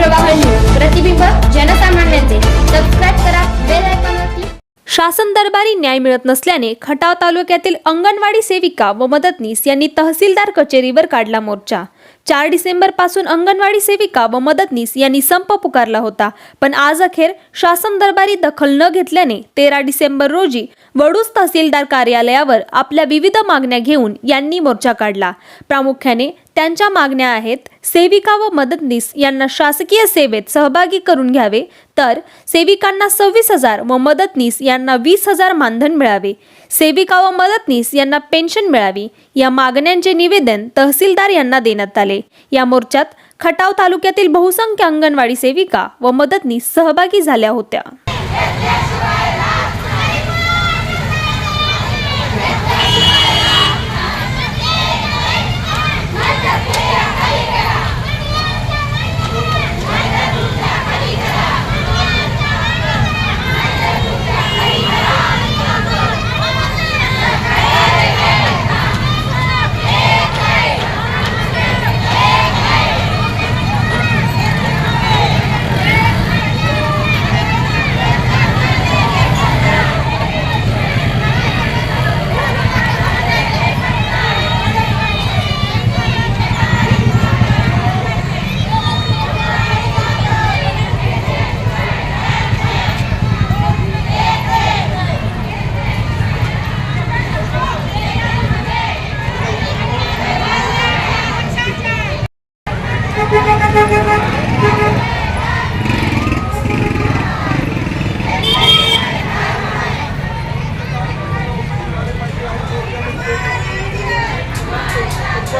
प्रवाह न्यूज प्रतिबिंब जनसामान्यांचे. सबस्क्राईब करा बेल आयकॉनवर शासन दरबारी न्याय मिळत नसल्याने खटाव तालुक्यातील अंगणवाडी सेविका व मदतनीस यांनी तहसीलदार कचेरीवर काढला मोर्चा. चार डिसेंबरपासून अंगणवाडी सेविका व मदतनीस यांनी संप पुकारला होता. पण आज अखेर शासन दरबारी दखल न घेतल्याने तेरा डिसेंबर रोजी वडूज तहसीलदार कार्यालयावर आपल्या विविध मागण्या घेऊन यांनी मोर्चा काढला. प्रामुख्याने त्यांच्या मागण्या आहेत सेविका व मदतनीस यांना शासकीय सेवेत सहभागी करून घ्यावे तर सेविकांना सव्वीस हजार व मदतनीस यांना वीस हजार मानधन मिळावे. सेविका व मदतनीस यांना पेन्शन मिळावी या मागण्यांचे निवेदन तहसीलदार यांना देण्यात आले. या मोर्चात खटाव तालुक्यातील बहुसंख्य अंगणवाडी सेविका व मदतनीस सहभागी झाल्या होत्या.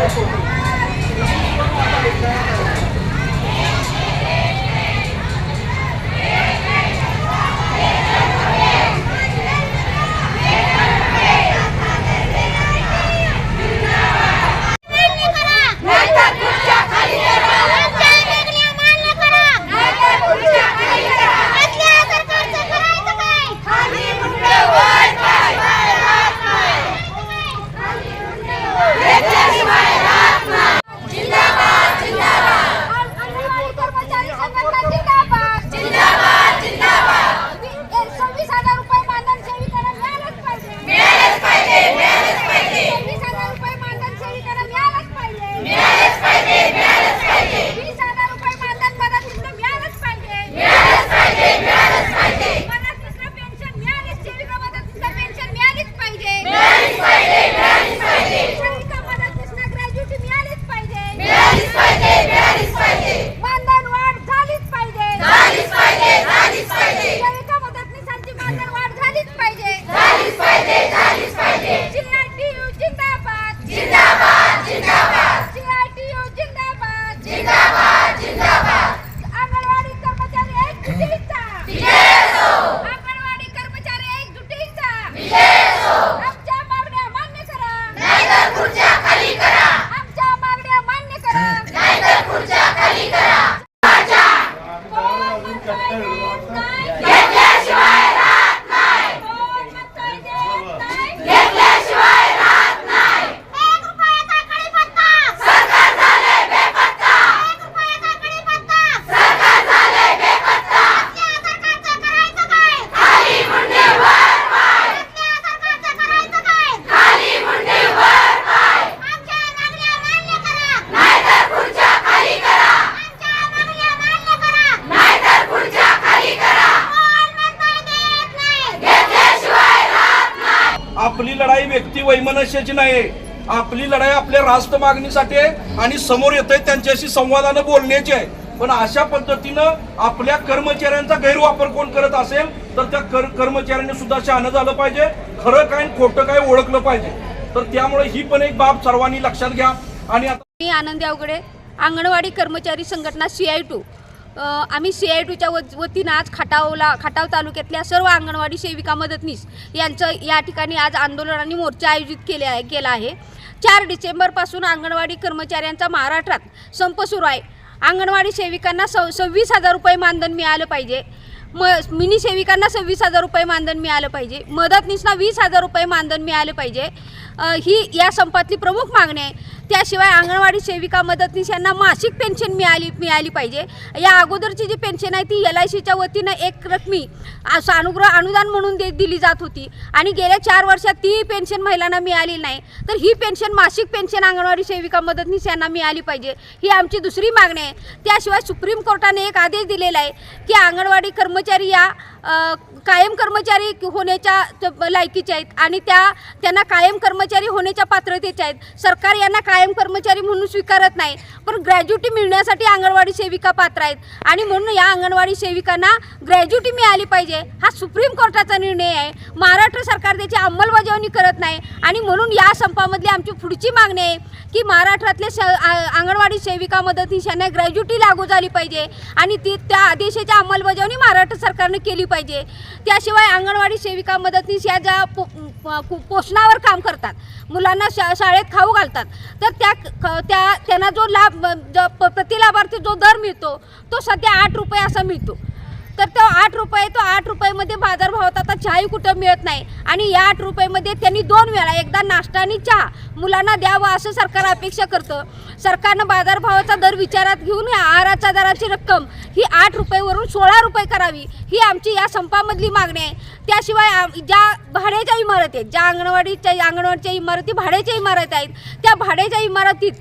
错过。Yeah. आपली लढाई व्यक्ती वैमनस्याची नाही. आपली लढाई आपल्या राष्ट्र मागणीसाठी आहे आणि समोर येत आहे त्यांच्याशी संवादानं बोलण्याची आहे. पण अशा पद्धतीनं आपल्या कर्मचाऱ्यांचा गैरवापर कोण करत असेल तर त्या कर कर्मचाऱ्यांनी सुद्धा शहाणं झालं पाहिजे. खरं काय खोटं काय ओळखलं पाहिजे. तर त्यामुळे ही पण एक बाब सर्वांनी लक्षात घ्या. आणि आता मी आनंदी अवघडे अंगणवाडी कर्मचारी संघटना सी आय टू आम्ही सी आय टूच्या वतीनं आज खटावला खटाव तालुक्यातल्या सर्व अंगणवाडी सेविका मदतनीस यांचं या ठिकाणी आज आंदोलन आणि मोर्चा आयोजित केले आहे केला आहे. चार डिसेंबरपासून अंगणवाडी कर्मचाऱ्यांचा महाराष्ट्रात संप सुरू आहे. अंगणवाडी सेविकांना स सव्वीस हजार रुपये मानधन मिळालं पाहिजे. म मिनी सेविकांना सव्वीस हजार रुपये मानधन मिळालं पाहिजे. मदतनीसना वीस हजार रुपये मानधन मिळालं पाहिजे. ही या संपातली प्रमुख मागणी आहे. त्याशिवाय अंगणवाडी सेविका मदतनीस यांना मासिक पेन्शन मिळाली मिळाली पाहिजे. या अगोदरची जी पेन्शन आहे ती एल आय सीच्या वतीनं एक रकमी सानुग्रह अनुग्रह अनुदान म्हणून दे दिली जात होती. आणि गेल्या चार वर्षात ती पेन्शन महिलांना मिळाली नाही. तर ही पेन्शन मासिक पेन्शन अंगणवाडी सेविका मदतनीस यांना मिळाली पाहिजे. ही आमची दुसरी मागणी आहे. त्याशिवाय सुप्रीम कोर्टाने एक आदेश दिलेला आहे की अंगणवाडी कर्मचारी या कायम कर्मचारी होण्याच्या लायकीचे आहेत आणि त्या त्यांना कायम कर्मचारी होण्याच्या पात्रतेचे आहेत. सरकार यांना कायम कर्मचारी म्हणून स्वीकारत नाही पण ग्रॅज्युटी मिळण्यासाठी अंगणवाडी सेविका पात्र आहेत. आणि म्हणून या अंगणवाडी सेविकांना ग्रॅज्युटी मिळाली पाहिजे हा सुप्रीम कोर्टाचा निर्णय आहे. महाराष्ट्र सरकार त्याची अंमलबजावणी करत नाही आणि म्हणून या संपामधली आमची पुढची मागणी आहे की महाराष्ट्रातल्या स अंगणवाडी सेविका मदतीस यांना ग्रॅज्युटी लागू झाली पाहिजे आणि ती त्या आदेशाची अंमलबजावणी महाराष्ट्र सरकारने केली पाहिजे. त्याशिवाय अंगणवाडी सेविका मदतनीस या ज्या पो पोषणावर काम करतात मुलांना शा शाळेत खाऊ घालतात तर त्या त्या त्यांना जो लाभ ज- प- प्रतिलाभार्थी जो दर मिळतो तो सध्या आठ रुपये असा मिळतो. तर तो आठ रुपये तो आठ रुपयामध्ये बाजारभावात आता चहाही कुठं मिळत नाही. आणि या आठ रुपयामध्ये त्यांनी दोन वेळा एकदा नाश्ता आणि चहा मुलांना द्यावा असं सरकार अपेक्षा करतं. सरकारनं बाजारभावाचा दर विचारात घेऊन या आहाराच्या दराची रक्कम ही आठ रुपयेवरून सोळा रुपये करावी. ही आमची या संपामधली मागणी आहे. त्याशिवाय आम- ज्या भाड्याच्या इमारती आहेत ज्या अंगणवाडीच्या अंगणवाडीच्या इमारती भाड्याच्या इमारती आहेत त्या भाड्याच्या इमारतीत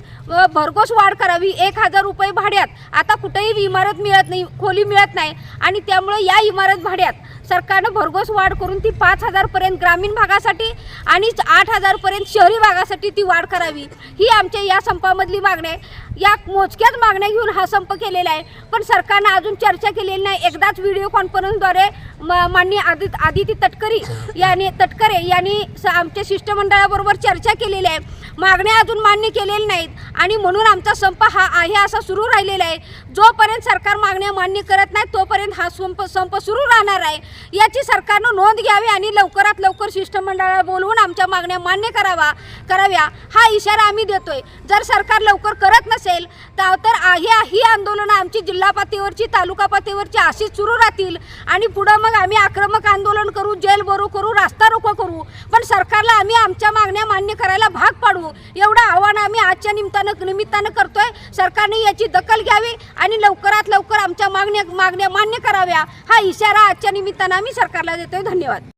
भरघोस वाढ करावी एक हजार रुपये भाड्यात. आता कुठेही इमारत मिळत नाही खोली मिळत नाही आणि त्यामुळे या इमारत भाड्यात सरकारनं भरघोस वाढ करून ती पाच हजारपर्यंत ग्रामीण भागासाठी आणि आठ हजारपर्यंत शहरी भागासाठी ती वाढ करावी. ही आमच्या या संपामधली मागणी आहे. या मोजक्याच मागण्या घेऊन हा संप केलेला आहे. पण सरकारनं अजून चर्चा केलेली नाही. एकदाच व्हिडिओ कॉन्फरन्सद्वारे माननीय आदि आदिती तटकरी यांनी तटकरे यांनी स आमच्या शिष्टमंडळाबरोबर चर्चा केलेली आहे. मागण्या अजून मान्य केलेल्या नाहीत. आणि म्हणून आमचा संप हा आहे असा सुरू राहिलेला आहे. जोपर्यंत सरकार मागण्या मान्य करत नाही तोपर्यंत हा संप संप सुरू राहणार आहे. याची सरकारनं नोंद घ्यावी आणि लवकरात लवकर शिष्टमंडळाला बोलवून आमच्या मागण्या मान्य करावा कराव्या. हा इशारा आम्ही देतोय. जर सरकार लवकर करत नसेल तर ही ही आंदोलनं आमची जिल्हा पातळीवरची तालुका पातळीवरची अशीच सुरू राहतील. आणि पुढं मग आम्ही आक्रमक आंदोलन करू जेल भरू करू रास्ता रोको करू पण सरकारला आम्ही आमच्या मागण्या मान्य करायला भाग पाडू. एवढं आव्हान आम्ही आजच्या निमित्तानं निमित्तानं करतोय. सरकारने याची दखल घ्यावी आणि लवकरात लवकर आमच्या मागण्या मागण्या मान्य कराव्या. हा इशारा आजच्या निमित्तानं आम्ही सरकारला देतोय. धन्यवाद.